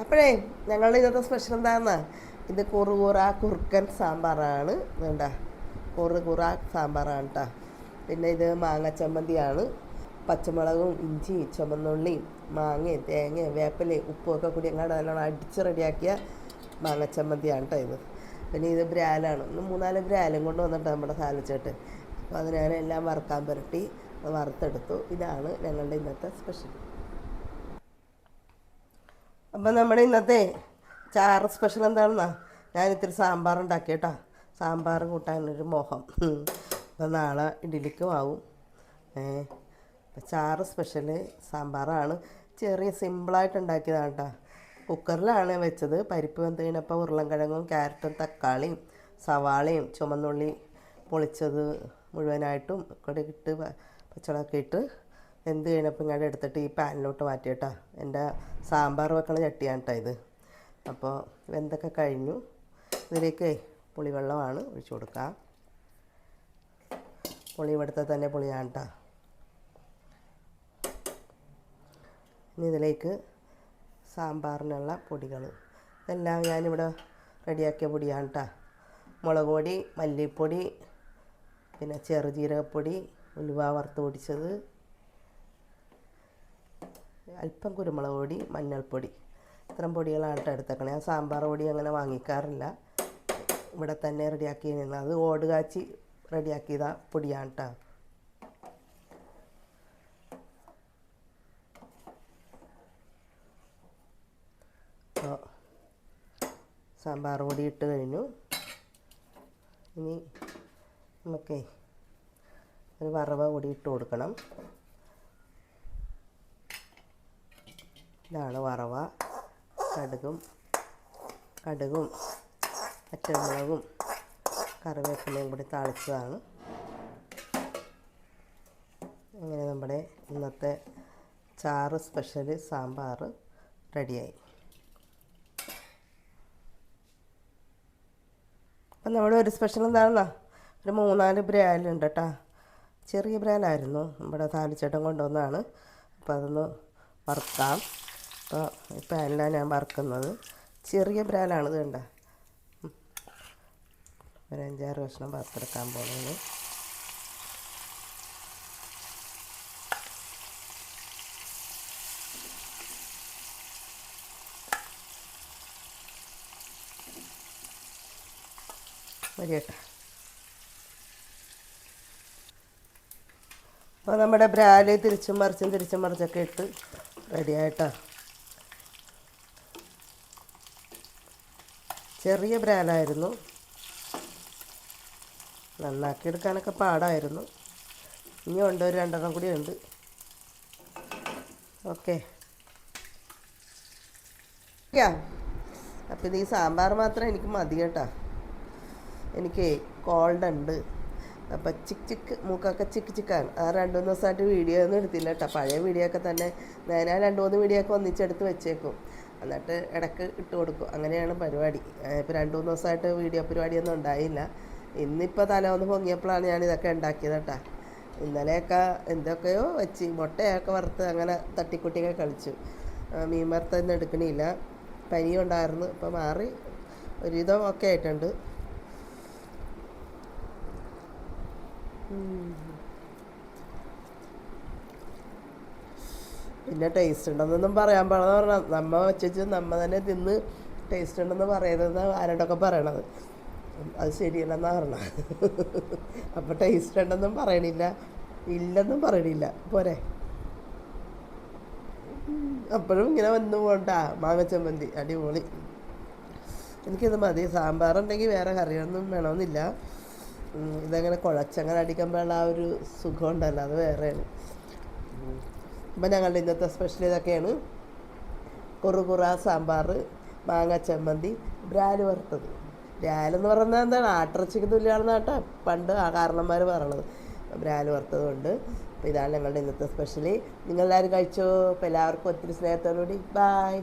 അപ്പോഴേ ഞങ്ങളുടെ ഇന്നത്തെ സ്പെഷ്യൽ എന്താണെന്നാ ഇത് കുറുകുറ കുറുക്കൻ സാമ്പാറാണ്. വേണ്ട കുറുകുറ സാമ്പാറാണ് കേട്ടോ പിന്നെ ഇത് മാങ്ങ ചമ്മന്തിയാണ് പച്ചമുളകും ഇഞ്ചി ചുമന്നുള്ളിയും മാങ്ങയും തേങ്ങയും വേപ്പിലയും ഉപ്പും ഒക്കെ കൂടി അങ്ങോട്ട് നല്ലോണം അടിച്ച് റെഡിയാക്കിയ മാങ്ങ ചമ്മന്തിയാണ് കേട്ടോ ഇത്. പിന്നെ ഇത് ബ്രാലാണ്. ഒന്ന് മൂന്നാൽ ബ്രാലും കൊണ്ട് വന്നിട്ട് നമ്മുടെ സാലിച്ചേട്ട് അപ്പോൾ അത് ഞാനെല്ലാം വറുക്കാൻ പുരട്ടി വറുത്തെടുത്തു. ഇതാണ് ഞങ്ങളുടെ ഇന്നത്തെ സ്പെഷ്യൽ അപ്പം നമ്മുടെ ഇന്നത്തെ ചാറ് സ്പെഷ്യൽ എന്താണെന്നാ? ഞാൻ ഇത്തിരി സാമ്പാർ ഉണ്ടാക്കി കേട്ടോ. സാമ്പാർ കൂട്ടാനൊരു മോഹം. അപ്പം നാളെ ഇഡ്ഡലിക്കും ആവും. അപ്പം ചാറ് സ്പെഷ്യൽ സാമ്പാറാണ്. ചെറിയ സിമ്പിളായിട്ട് ഉണ്ടാക്കിയതാണ് കേട്ടോ. കുക്കറിലാണ് വെച്ചത്. പരിപ്പ് വെന്ത് കഴിഞ്ഞപ്പോൾ ഉരുളൻകിഴങ്ങും ക്യാരറ്റും തക്കാളിയും സവാളയും ചുമന്നുള്ളി പൊളിച്ചത് മുഴുവനായിട്ടും കൂടെ ഇട്ട് പ- ഇട്ട് എന്ത് കഴിഞ്ഞപ്പോൾ ഇങ്ങോട്ട് എടുത്തിട്ട് ഈ പാനിലോട്ട് മാറ്റിയിട്ടാ എന്റെ സാമ്പാർ വെക്കണ ചട്ടിയാണ് കേട്ടോ ഇത്. അപ്പോൾ വെന്തൊക്കെ കഴിഞ്ഞു. ഇതിലേക്ക് പുളിവെള്ളമാണ് ഒഴിച്ചു കൊടുക്കുക പുളി ഇവിടുത്തെ തന്നെ പുളിയാണ് കേട്ടോ ഇനി ഇതിലേക്ക് സാമ്പാറിനുള്ള പൊടികൾ. ഇതെല്ലാം ഞാനിവിടെ റെഡിയാക്കിയ പൊടിയാണ് കേട്ടോ മുളക് പൊടി മല്ലിപ്പൊടി പിന്നെ ചെറുജീരകപ്പൊടി ഉലുവ വറുത്ത് പൊടിച്ചത്. അല്പം കുരുമുളക് പൊടി മഞ്ഞൾപ്പൊടി. ഇത്തരം പൊടികളാണ് കേട്ടോ എടുത്തേക്കണേ. ഞാൻ സാമ്പാർ പൊടി അങ്ങനെ വാങ്ങിക്കാറില്ല. ഇവിടെ തന്നെ റെഡിയാക്കി അത് ഓട് കാച്ചി റെഡിയാക്കിയത പൊടിയാണ് കേട്ടോ. സാമ്പാർ പൊടി ഇട്ട് കഴിഞ്ഞു. ഇനി നമുക്കേ ഒരു വറവ കൂടി ഇട്ട് കൊടുക്കണം. ഇതാണ് വറവ. കടുകും കടുകും പച്ചമുളകും കറിവേപ്പിലയും കൂടി താളിച്ചതാണ്. അങ്ങനെ നമ്മുടെ ഇന്നത്തെ ചാറ് സ്പെഷ്യൽ സാമ്പാർ റെഡിയായി. അപ്പം നമ്മുടെ ഒരു സ്പെഷ്യൽ എന്താണെന്നാ? ഒരു മൂന്നാൽ ബ്രാലുണ്ട് കേട്ടോ. ചെറിയ ബ്രാലായിരുന്നു നമ്മുടെ താലിച്ചേട്ടൻ കൊണ്ടുവന്നതാണ്. അപ്പോൾ അതൊന്ന് വറുക്കാം. അപ്പോൾ ഈ പാനിലാണ് ഞാൻ വറുക്കുന്നത്. ചെറിയ ബ്രാലാണ് ഇത് കണ്ട? ഒരു അഞ്ചാറ് കഷ്ണം വറുത്തെടുക്കാൻ പോകുന്നത് അപ്പോൾ നമ്മുടെ ബ്രാൽ തിരിച്ചും മറിച്ചും തിരിച്ചും മറിച്ചൊക്കെ ഇട്ട് റെഡി ചെറിയ ബ്രാലായിരുന്നു നന്നാക്കി എടുക്കാനൊക്കെ പാടായിരുന്നു. ഇനി ഉണ്ട് ഒരു രണ്ടെണ്ണം കൂടി ഉണ്ട്. ഓക്കെ. അപ്പം ഈ സാമ്പാർ മാത്രം എനിക്ക് മതി കേട്ടോ. എനിക്ക് കോൾഡ് ഉണ്ട് അപ്പം ചിക്ക് ചിക്ക് മൂക്കൊക്കെ ചിക്ക് ചിക്കാണ്. ആ രണ്ട് മൂന്ന് ദിവസമായിട്ട് വീഡിയോ ഒന്നും എടുത്തില്ല കേട്ടോ. പഴയ വീഡിയോ ഒക്കെ തന്നെ ആ രണ്ട് മൂന്ന് വീഡിയോ ഒക്കെ ഒന്നിച്ചെടുത്ത് വെച്ചേക്കും. എന്നിട്ട് ഇടയ്ക്ക് ഇട്ട് കൊടുക്കും. അങ്ങനെയാണ് പരിപാടി. ഇപ്പോൾ രണ്ട് മൂന്ന് ദിവസമായിട്ട് വീഡിയോ പരിപാടിയൊന്നും ഉണ്ടായില്ല. ഇന്നിപ്പോൾ തലേന്ന് പൊങ്ങിയപ്പോഴാണ് ഞാൻ ഇതൊക്കെ ഉണ്ടാക്കിയത് കേട്ടോ. ഇന്നലെയൊക്കെ എന്തൊക്കെയോ വെച്ച് മുട്ടയൊക്കെ വറുത്ത് അങ്ങനെ തട്ടിക്കുട്ടിയൊക്കെ കളിച്ചു. മീൻ വറുത്തൊന്നും എടുക്കണില്ല. പനി ഉണ്ടായിരുന്നു. ഇപ്പോൾ മാറി ഒരുവിധം ഒക്കെ ആയിട്ടുണ്ട്. പിന്നെ ടേസ്റ്റ് ഉണ്ടെന്നൊന്നും പറയാൻ പാടെന്ന് പറഞ്ഞാൽ നമ്മ വെച്ചു നമ്മ തന്നെ തിന്ന് ടേസ്റ്റ് ഉണ്ടെന്ന് പറയരുതെന്ന് ആരോടൊക്കെ പറയണത്. അത് ശരിയല്ലെന്നാ പറഞ്ഞത് അപ്പോൾ ടേസ്റ്റ് ഉണ്ടെന്നും പറയണില്ല ഇല്ലെന്നും പറയണില്ല. പോരെ. അപ്പോഴും ഇങ്ങനെ വന്നു പോണ്ട മാങ്ങച്ചമ്മന്തി അടിപൊളി. എനിക്കിത് മതി. സാമ്പാറുണ്ടെങ്കിൽ വേറെ കറിയൊന്നും വേണമെന്നില്ല. ഇതങ്ങനെ കുഴച്ചങ്ങനെ അടിക്കുമ്പോഴുള്ള ആ ഒരു സുഖം ഉണ്ടല്ലോ അത് വേറെയാണ്. അപ്പം ഞങ്ങളുടെ ഇന്നത്തെ സ്പെഷ്യൽ ഇതൊക്കെയാണ്. കുറുകുറ സാമ്പാർ മാങ്ങ ചമ്മന്തി ബ്രാൽ വറുത്തത്? ബ്രാലെന്ന് പറയുന്നത് എന്താണ്? ആട്ടിറച്ചിക്ക് തുല്യമാണെന്ന് കേട്ടോ. പണ്ട് ആ കാരണന്മാർ പറയണത്. ബ്രാൽ വറുത്തതുകൊണ്ട് അപ്പോൾ ഇതാണ് ഞങ്ങളുടെ ഇന്നത്തെ സ്പെഷ്യൽ നിങ്ങളെല്ലാവരും കഴിച്ചോ? അപ്പോൾ എല്ലാവർക്കും ഒത്തിരി സ്നേഹത്തോടുകൂടി. ബായ്